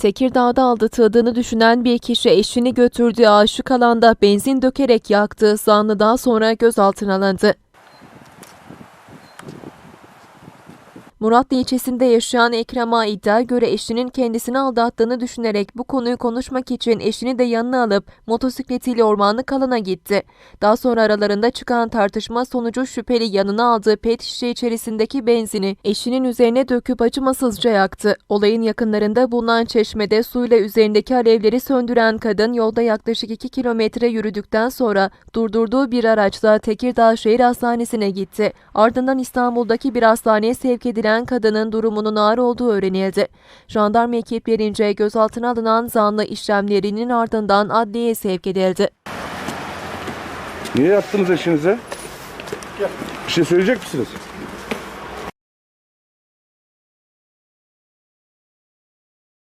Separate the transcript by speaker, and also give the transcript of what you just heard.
Speaker 1: Tekirdağ'da aldatıldığını düşünen bir kişi eşini götürdüğü aşık alanda benzin dökerek yaktı. Zanlı daha sonra gözaltına alındı. Muratlı ilçesinde yaşayan Ekrem Ağa iddiaya göre eşinin kendisini aldattığını düşünerek bu konuyu konuşmak için eşini de yanına alıp motosikletiyle ormanlık alana gitti. Daha sonra aralarında çıkan tartışma sonucu şüpheli yanına aldığı pet şişe içerisindeki benzini eşinin üzerine döküp acımasızca yaktı. Olayın yakınlarında bulunan çeşmede suyla üzerindeki alevleri söndüren kadın yolda yaklaşık 2 kilometre yürüdükten sonra durdurduğu bir araçla Tekirdağ Şehir Hastanesi'ne gitti. Ardından İstanbul'daki bir hastaneye sevk edilen kadının durumunun ağır olduğu öğrenildi. Jandarma ekiplerince gözaltına alınan zanlı işlemlerinin ardından adliyeye sevk edildi.
Speaker 2: Niye yaktınız eşinize? Bir şey söyleyecek misiniz?